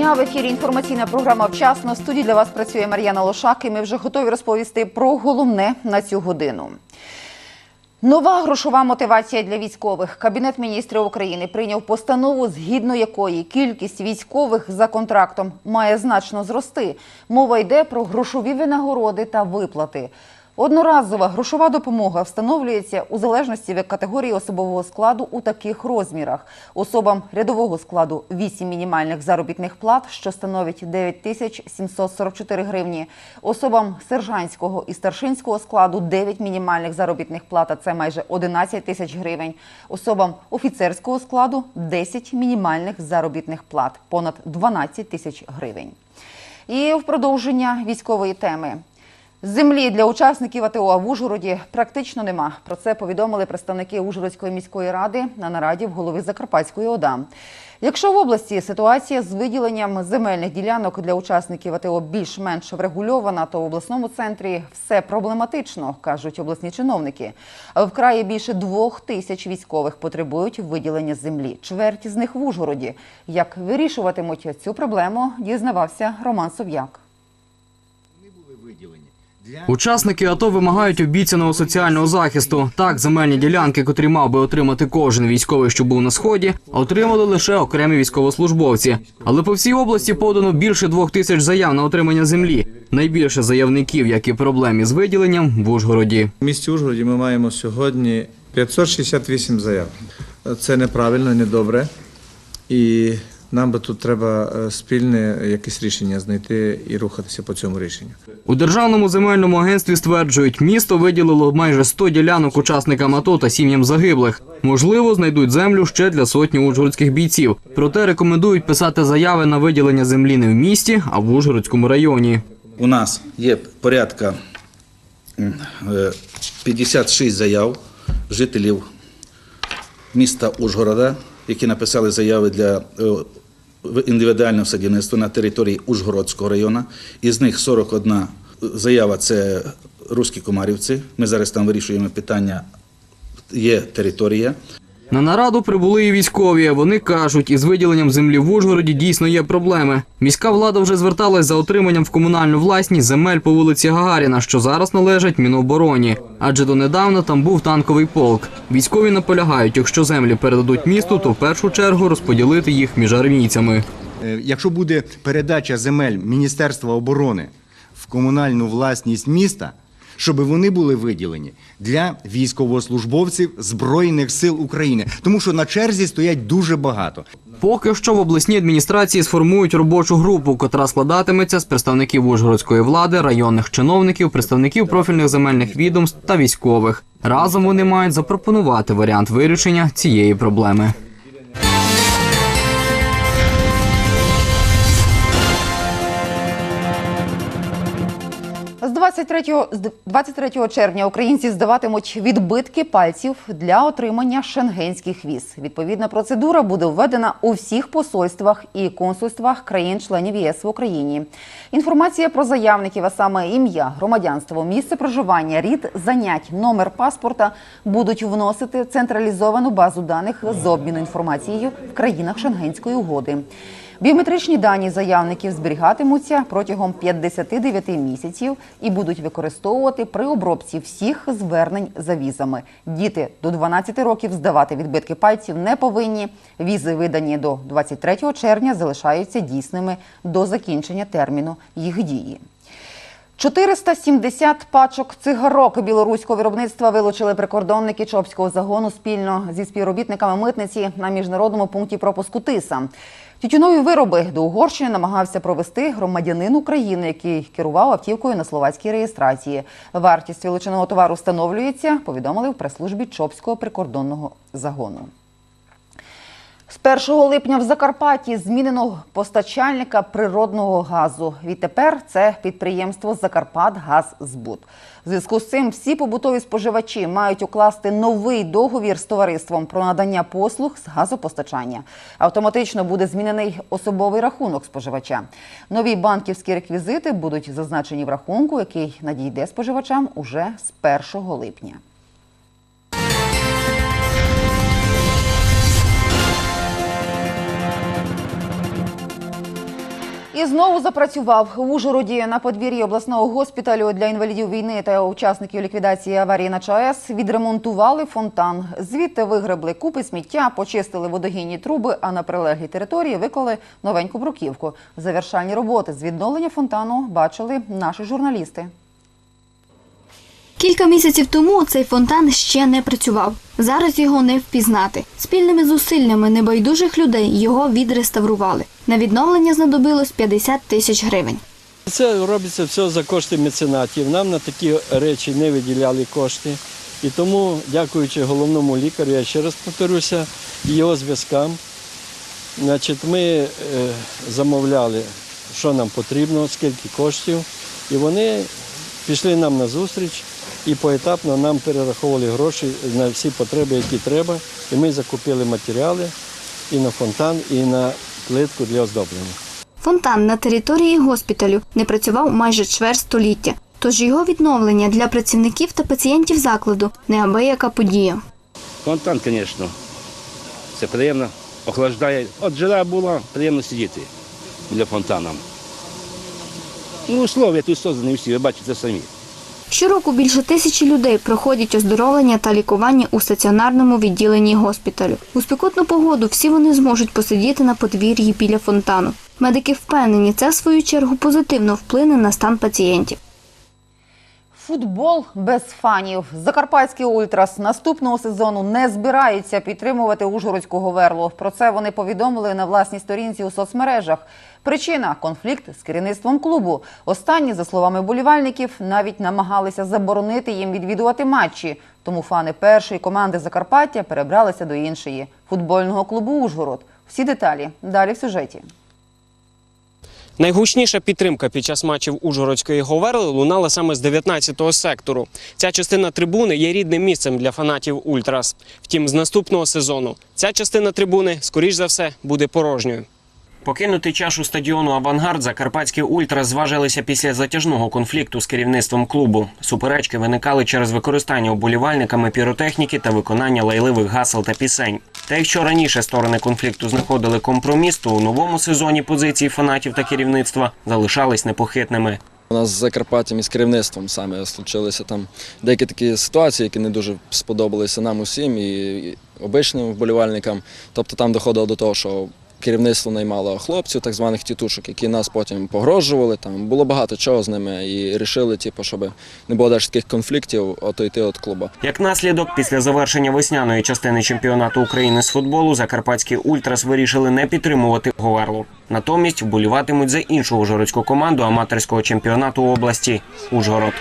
Дня. В ефірі інформаційна програма «Вчасно». В студії для вас працює Мар'яна Лошак. І ми вже готові розповісти про головне на цю годину. Нова грошова мотивація для військових. Кабінет міністрів України прийняв постанову, згідно якої кількість військових за контрактом має значно зрости. Мова йде про грошові винагороди та виплати. Одноразова грошова допомога встановлюється у залежності від категорії особового складу у таких розмірах. Особам рядового складу 8 мінімальних заробітних плат, що становить 9 тисяч 744 гривні. Особам сержантського і старшинського складу 9 мінімальних заробітних плат, а це майже 11 тисяч гривень. Особам офіцерського складу 10 мінімальних заробітних плат, понад 12 тисяч гривень. І в продовження військової теми. Землі для учасників АТО в Ужгороді практично нема. Про це повідомили представники Ужгородської міської ради на нараді в голови Закарпатської ОДА. Якщо в області ситуація з виділенням земельних ділянок для учасників АТО більш-менш врегульована, то в обласному центрі все проблематично, кажуть обласні чиновники. В краї більше двох тисяч військових потребують виділення землі. Чверть з них в Ужгороді. Як вирішуватимуть цю проблему, дізнавався Роман Сов'як. Учасники АТО вимагають обіцяного соціального захисту. Так, земельні ділянки, котрі мав би отримати кожен військовий, що був на сході, отримали лише окремі військовослужбовці. Але по всій області подано більше двох тисяч заяв на отримання землі. Найбільше заявників, як і проблем із виділенням, в Ужгороді. В місті Ужгороді ми маємо сьогодні 568 заяв. Це неправильно, недобре. І нам би тут треба е, спільне якесь рішення знайти і рухатися по цьому рішенню. У державному земельному агентстві стверджують, місто виділило майже 100 ділянок учасникам АТО та сім'ям загиблих. Можливо, знайдуть землю ще для сотні ужгородських бійців. Проте рекомендують писати заяви на виділення землі не в місті, а в Ужгородському районі. У нас є порядка м, е, 56 заяв жителів міста Ужгорода, які написали заяви для е, індивідуального садівництва на території Ужгородського району. Із них 41 заява це руські комарівці. Ми зараз там вирішуємо питання. Є територія. На нараду прибули і військові. Вони кажуть, із виділенням землі в Ужгороді дійсно є проблеми. Міська влада вже зверталась за отриманням в комунальну власність земель по вулиці Гагаріна, що зараз належать Мінобороні. Адже донедавна там був танковий полк. Військові наполягають, якщо землі передадуть місту, то в першу чергу розподілити їх між армійцями. Е, Якщо буде передача земель Міністерства оборони в комунальну власність міста, щоб вони були виділені для військовослужбовців Збройних сил України, тому що на черзі стоять дуже багато. Поки що в обласній адміністрації сформують робочу групу, котра складатиметься з представників ужгородської влади, районних чиновників, представників профільних земельних відомств та військових. Разом вони мають запропонувати варіант вирішення цієї проблеми. 23, з 23 червня українці здаватимуть відбитки пальців для отримання шенгенських віз. Відповідна процедура буде введена у всіх посольствах і консульствах країн-членів ЄС в Україні. Інформація про заявників, а саме ім'я, громадянство, місце проживання, рід занять, номер паспорта будуть вносити в централізовану базу даних з обміну інформацією в країнах Шенгенської угоди. Біометричні дані заявників зберігатимуться протягом 59 місяців і будуть використовувати при обробці всіх звернень за візами. Діти до 12 років здавати відбитки пальців не повинні. Візи, видані до 23 червня, залишаються дійсними до закінчення терміну їх дії. 470 пачок цигарок білоруського виробництва вилучили прикордонники Чопського загону спільно зі співробітниками митниці на міжнародному пункті пропуску Тиса. Тютюнові вироби до Угорщини намагався провести громадянин України, який керував автівкою на словацькій реєстрації. Вартість величеного товару встановлюється, повідомили в прес-службі Чопського прикордонного загону. З 1 липня в Закарпатті змінено постачальника природного газу. Відтепер це підприємство Закарпатгаззбут. В зв'язку з цим всі побутові споживачі мають укласти новий договір з товариством про надання послуг з газопостачання. Автоматично буде змінений особовий рахунок споживача. Нові банківські реквізити будуть зазначені в рахунку, який надійде споживачам уже з 1 липня. І знову запрацював в Ужгороді на подвір'ї обласного госпіталю для інвалідів війни та учасників ліквідації аварії на ЧАЕС відремонтували фонтан. Звідти вигребли купи сміття, почистили водогінні труби, а на прилеглій території виклали новеньку бруківку. Завершальні роботи з відновлення фонтану бачили наші журналісти. Кілька місяців тому цей фонтан ще не працював. Зараз його не впізнати. Спільними зусиллями небайдужих людей його відреставрували. На відновлення знадобилось 50 тисяч гривень. Це робиться все за кошти меценатів. Нам на такі речі не виділяли кошти. І тому, дякуючи головному лікарю, я ще раз повторюся, його зв'язкам, значить, ми е, замовляли, що нам потрібно, скільки коштів, і вони пішли нам на зустріч і поетапно нам перераховували гроші на всі потреби, які треба. І ми закупили матеріали і на фонтан, і на плитку для оздоблення. Фонтан на території госпіталю не працював майже чверть століття. Тож його відновлення для працівників та пацієнтів закладу неабияка подія. Фонтан, звісно. Це приємно, охлаждає. От жара була, приємно сидіти біля фонтану. Ну, условия тут создані всі, ви бачите самі. Щороку більше тисячі людей проходять оздоровлення та лікування у стаціонарному відділенні госпіталю. У спекотну погоду всі вони зможуть посидіти на подвір'ї біля фонтану. Медики впевнені, це в свою чергу позитивно вплине на стан пацієнтів. Футбол без фанів. Закарпатський ультрас наступного сезону не збирається підтримувати Ужгородського верлу. Про це вони повідомили на власній сторінці у соцмережах. Причина конфлікт з керівництвом клубу. Останні, за словами болівальників, навіть намагалися заборонити їм відвідувати матчі. Тому фани першої команди Закарпаття перебралися до іншої футбольного клубу Ужгород. Всі деталі далі в сюжеті. Найгучніша підтримка під час матчів Ужгородської Говерли лунала саме з 19-го сектору. Ця частина трибуни є рідним місцем для фанатів Ультрас. Втім, з наступного сезону ця частина трибуни, скоріш за все, буде порожньою. Покинути чашу стадіону Авангард закарпатські ультрас зважилися після затяжного конфлікту з керівництвом клубу. Суперечки виникали через використання оболівальниками піротехніки та виконання лайливих гасел та пісень. Та якщо раніше сторони конфлікту знаходили компроміс, то у новому сезоні позиції фанатів та керівництва залишались непохитними. У нас з Закарпаттям і з керівництвом саме случилися там деякі такі ситуації, які не дуже сподобалися нам усім і обичним вболівальникам. Тобто там доходило до того, що керівництво наймало хлопців, так званих тітушок, які нас потім погрожували. Там було багато чого з ними і рішили, типу, щоб не було навіть таких конфліктів, ото йти від клубу. Як наслідок, після завершення весняної частини чемпіонату України з футболу закарпатські ультрас вирішили не підтримувати Говерлу. Натомість вболіватимуть за іншу ужгородську команду аматорського чемпіонату області Ужгород.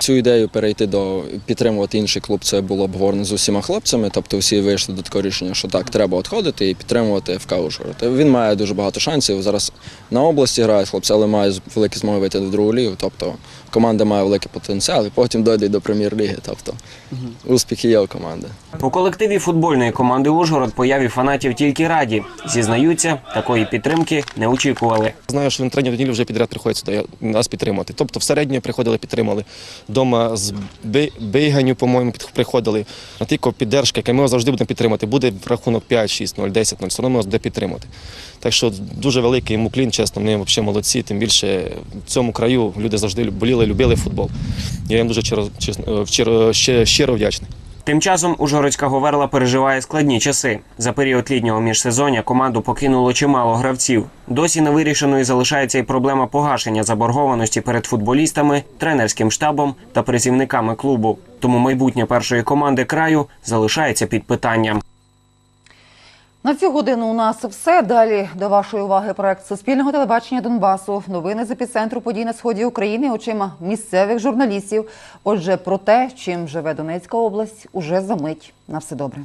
Цю ідею перейти до підтримувати інший клуб, це було обговорено з усіма хлопцями. Тобто всі вийшли до такого рішення, що так, треба відходити і підтримувати ФК Ужгород. Він має дуже багато шансів. Зараз на області грають хлопці, але має великі змоги вийти до другу лігу. Тобто команда має великий потенціал і потім дойде до прем'єр-ліги. Тобто успіхи є у команди. У колективі футбольної команди Ужгород появі фанатів тільки раді. Зізнаються, такої підтримки не очікували. Знаю, що він третю неділю вже підряд приходить сюди нас підтримати. Тобто в середньо приходили, підтримали. Дома з Бейганю, по-моєму, приходили. А тільки піддержка, яка ми його завжди будемо підтримати. Буде в рахунок 5, 6, 0, 10, 0, все одно ми буде підтримати. Так що дуже великий йому клін, чесно, вони взагалі молодці. Тим більше в цьому краю люди завжди боліли, любили футбол. Я їм дуже щиро, чесно, щиро, щиро вдячний. Тим часом Ужгородська Говерла переживає складні часи. За період літнього міжсезоння команду покинуло чимало гравців. Досі невирішеною залишається і проблема погашення заборгованості перед футболістами, тренерським штабом та працівниками клубу. Тому майбутнє першої команди краю залишається під питанням. На цю годину у нас все. Далі до вашої уваги проект Суспільного телебачення Донбасу. Новини з епіцентру подій на сході України очима місцевих журналістів. Отже, про те, чим живе Донецька область, уже за мить. На все добре.